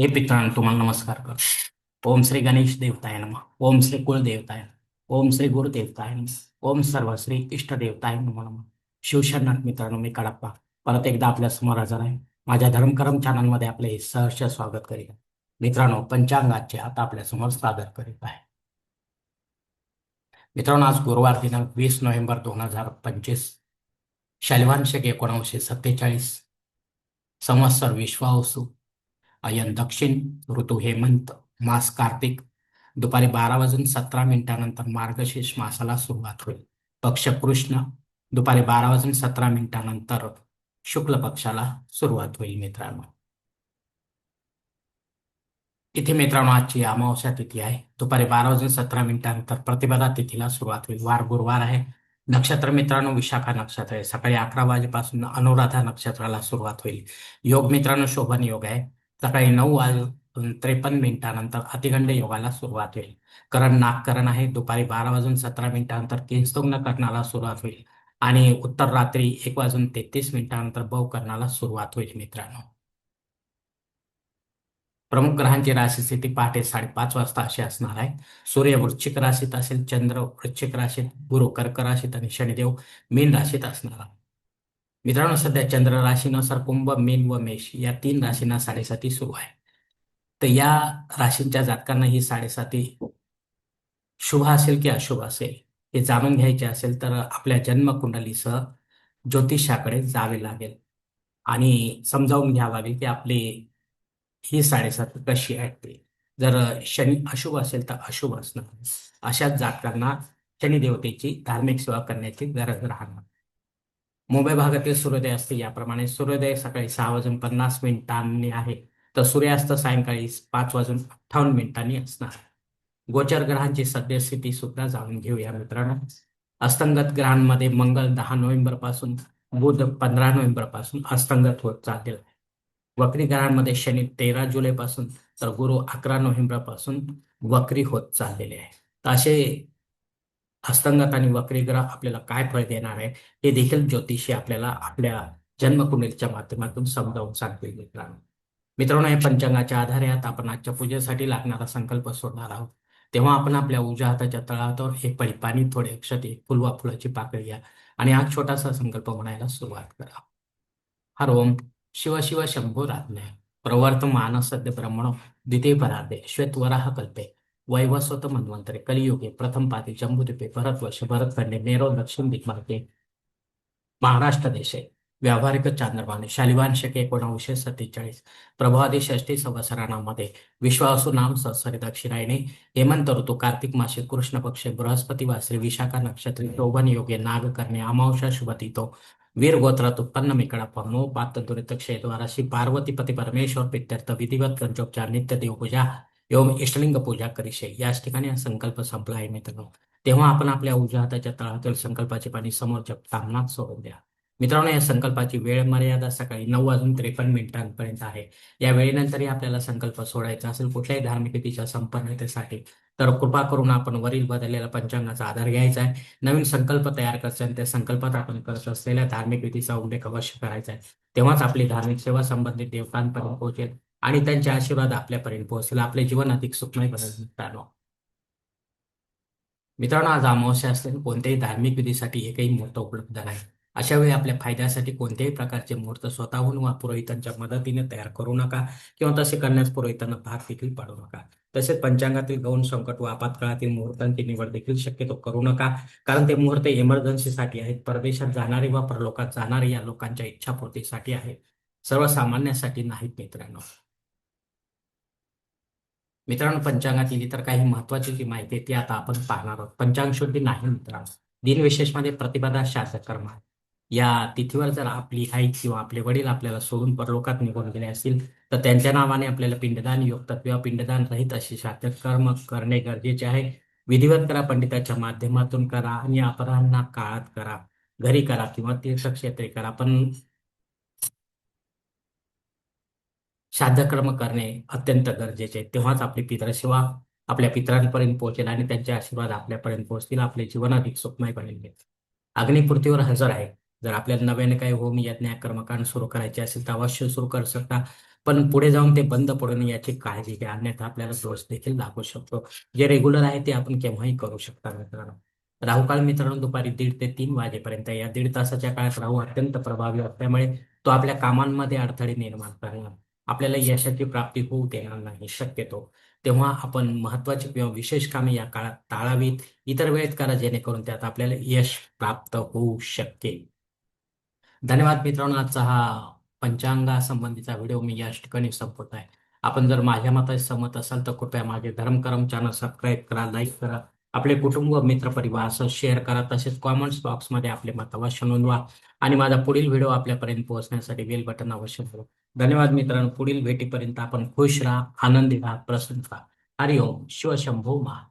हे पित्रांनो तुम्हाला नमस्कार कर ओम श्री गणेश देवताय नम ओम श्री कुलदेवताय ओम श्री गुरुदेवताय ओम सर्व श्री इष्टदेवताय नम नम. शिवशरणात मित्रांनो मी कडप्पा परत एकदा आपल्यासमोर हजर आहे. माझ्या धर्मकरम चॅनलमध्ये आपले सहर्ष स्वागत करीत मित्रांनो पंचांगाचे आता आपल्यासमोर सादर करीत आहे. मित्रांनो आज गुरुवार दिनांक वीस नोव्हेंबर दोन हजार पंचवीस. शैलवांशक एकोणीसशे सत्तेचाळीस. संवत्सर विश्वावसू अयन दक्षिण ऋतू हेमंत मास कार्तिक. दुपारी बारा वाजून सतरा मिनिटानंतर मार्गशीर्ष मासाला सुरुवात होईल. पक्ष कृष्ण. दुपारी बारा वाजून सतरा मिनिटानंतर शुक्ल पक्षाला सुरुवात होईल मित्रांनो. इथे मित्रांनो आजची अमावस्या तिथी आहे. दुपारी बारा वाजून सतरा मिनिटानंतर प्रतिपदा तिथीला सुरुवात होईल. वार गुरुवार आहे. नक्षत्र मित्रांनो विशाखा नक्षत्र आहे. सकाळी अकरा वाजेपासून अनुराधा नक्षत्राला सुरुवात होईल. योग मित्रांनो शोभन योग आहे. सकाळी नऊ वाजून त्रेपन्न मिनिटानंतर अतिखंड योगाला सुरुवात होईल. करण नागकरण आहे. दुपारी बारा वाजून सतरा मिनिटानंतर किंस्तुग्न करणाला सुरुवात होईल. आणि उत्तर रात्री एक वाजून तेहतीस मिनिटानंतर बव करणाला सुरुवात होईल मित्रांनो. प्रमुख ग्रहांची राशी स्थिती पहाटे साडेपाच वाजता अशी असणार आहे. सूर्य वृश्चिक राशीत असेल चंद्र वृश्चिक राशीत गुरु कर्क राशीत आणि शनिदेव मीन राशीत असणार आहे. मित्रांनो सध्या चंद्र राशीनुसार कुंभ मीन व मेष या तीन राशींना साडेसाती सुरू आहे. तर या राशींच्या जातकांना ही साडेसाती शुभ असेल की अशुभ असेल हे जाणून घ्यायचे असेल तर आपल्या जन्मकुंडलीसह ज्योतिषाकडे जावे लागेल. आणि समजावून घ्यावं लागेल की आपली ही साडेसात कशी आहे ते. जर शनी अशुभ असेल तर अशुभ असणार. अशाच जातकांना शनिदेवतेची धार्मिक सेवा करण्याची गरज राहणार. मुंबई भागातील सूर्योदय असते. याप्रमाणे सूर्योदय सकाळी सहा वाजून पन्नास मिनिटांनी आहे. तर सूर्यास्त सायंकाळी पाच वाजून अठ्ठावन्न मिनिटांनी असणार. गोचर ग्रहांची सद्यस्थिती सुद्धा जाणून घेऊया मित्रांनो. अस्तंगत ग्रहांमध्ये मंगल दहा नोव्हेंबरपासून बुध पंधरा नोव्हेंबरपासून अस्तंगत होत चालतील वक्री ग्रहांमध्ये शनी तेरा जुलै पासून तर गुरु अकरा नोव्हेंबरपासून वक्री होत चाललेले आहे. तर असे हस्तंगत आणि वक्रीग्रह आपल्याला काय फळ देणार आहे हे देखील ज्योतिषी आपल्याला आपल्या जन्मकुंडलीच्या माध्यमातून समजावून सांगतील मित्रांनो. मित्रांनो या पंचांगाच्या आधारे आता आपण आजच्या पूजेसाठी लागणारा संकल्प सोडणार आहोत. तेव्हा आपण आपल्या उजव्या हाताच्या तळावर एक पळी पाणी थोडे अक्षते एक फुलाची पाकळी घ्या आणि हा छोटासा संकल्प म्हणायला सुरुवात करा. हर ओम शिव शिव शंभो राज्ञ. प्रवर्तमान सद्य ब्रह्मण द्वितीय श्वेत श्वेतवराह कल्पे. वैवस्वत मन्वंतरे कलियुगे प्रथम पादी जम्बूद्वीपे भरतवर्ष भरतखंडे नेरो दक्षिण दिग्मार्गे महाराष्ट्र देशे व्यावहारिक चांद्रमाने शालिवांशक एकोणावीसशे सत्तेचाळीस प्रभादी षष्टी संवत्सराणामध्ये विश्वासू नाम संसरी दक्षिणायने हेमंत ऋतू कार्तिक मासे कृष्ण पक्ष बृहस्पती वासरी विशाखा नक्षत्री शोभन योगे नाग करणे अमावशा शुभतितो वीर गोत्रात उत्पन्न मिकडा पमो पात दुरित क्षेद्वाराशी पार्वती पती परमेश्वर पित्यर्थ विधिवत पंचोपचार नित्य देवपूजा एवं इष्टलिंग पूजा करीशे. याच ठिकाणी हा संकल्प संपला आहे मित्रांनो. तेव्हा आपण आपल्या उजव्या हाताच्या तळातील संकल्पाचे पाणी समोर जपताना सोडून द्या. मित्रांनो या संकल्पाची वेळ मर्यादा सकाळी नऊ वाजून त्रेपन्न मिनिटांपर्यंत आहे. या वेळेनंतरही आपल्याला संकल्प सोडायचा असेल कुठल्याही धार्मिक विधीच्या संपन्नतेसाठी तर कृपा करून आपण वरील बदललेल्या पंचांगाचा आधार घ्यायचा आहे. नवीन संकल्प तयार करायचा आणि त्या संकल्पात आपण करत असलेल्या धार्मिक विधीचा उल्लेख अवश्य करायचा आहे. तेव्हाच आपली धार्मिक सेवा संबंधित देवतांपर्यंत पोहोचेल. आणि त्यांचे आशीर्वाद आपल्यापर्यंत पोहोचेल. आपले जीवन अधिक सुखमय बनेल मित्रांनो मित्रांनो आज अमावस्या असल्याने कोणत्याही धार्मिक विधीसाठी काही मुहूर्त उपलब्ध नाही. अशा वेळी आपल्या फायद्यासाठी कोणत्याही प्रकारचे मुहूर्त स्वतःहून वा पुरोहितांच्या मदतीने तयार करू नका किंवा तसे करण्यास पुरोहितांना भाग देखील पाडू नका. तसेच पंचांगातील गौण संकट व आपत्काळातील मुहूर्तांची निवड देखील शक्यतो करू नका कारण ते मुहूर्त इमर्जन्सीसाठी आहेत. परदेशात जाणारे वा परलोकात जाणारे या लोकांच्या इच्छापूर्तीसाठी आहेत. सर्वसामान्यांसाठी नाहीत मित्रांनो. मित्रांनो पंचांगातील इतर काही महत्वाची जी माहिती ती आता आपण पाहणार आहोत. पंचांग शुद्धी नाही मित्रांनो. दिनविशेषमध्ये प्रतिपदा शासक कर्म आहे. या तिथीवर जर आपली आई किंवा आपले वडील आपल्याला सोडून परलोकात निघून गेले असतील तर त्यांच्या नावाने आपल्याला पिंडदान युक्त किंवा पिंडदान रहित असे शासक कर्म करणे गरजेचे आहे. विधिवत करा पंडिताच्या माध्यमातून करा आणि अपराधांना काळात करा. घरी करा किंवा तीर्थक्षेत्रे करा. पण श्राद्धकर्म करणे अत्यंत गरजेचे आहे. तेव्हाच आपली पितृसेवा आपल्या पितरांपर्यंत पोहोचेल आणि त्यांचे आशीर्वाद आपल्यापर्यंत पोहोचतील. आपले जीवन अधिक सुखमय बनेल. अग्निपूर्तीवर हजर आहे. जर आपल्याला नव्याने काही होम यज्ञ कर्मकांड सुरू करायचे असेल तर अवश्य सुरू करू शकता. पण पुढे जाऊन ते बंद पडू नये याची काळजी घ्या. अन्यथा आपल्याला दोष देखील लागू शकतो. जे रेग्युलर आहे ते आपण केव्हाही करू शकता मित्रांनो. राहू काळ मित्रांनो दुपारी दीड ते तीन वाजेपर्यंत. या दीड तासाच्या काळात राहू अत्यंत प्रभावी असल्यामुळे तो आपल्या कामांमध्ये अडथळे निर्माण करणार. आपल्याला यशाची प्राप्ती होऊ देणार नाही शक्यतो. तेव्हा आपण महत्वाची किंवा विशेष कामे या काळात टाळावीत इतर वेळेत करा जेणेकरून त्यात आपल्याला यश प्राप्त होऊ शकते धन्यवाद मित्रांनो आजचा हा पंचांगा संबंधीचा व्हिडिओ मी या ठिकाणी संपवत आहे. आपण जर माझ्या मताशी सहमत असाल तर कृपया माझे धर्मकर्म चॅनल सबस्क्राईब करा लाईक करा. आपले कुटुंब मित्र परिवार असं शेअर करा. तसेच कॉमेंट्स बॉक्समध्ये आपले मत अवश्य नोंदवा. आणि माझा पुढील व्हिडिओ आपल्यापर्यंत पोहोचण्यासाठी बेल बटन अवश्य दाबा धन्यवाद मित्रांनो. पुढील भेटीपर्यंत आपण खुश राहा आनंदी राहा प्रसन्न राहा. हरिओम. शिवशंभो मा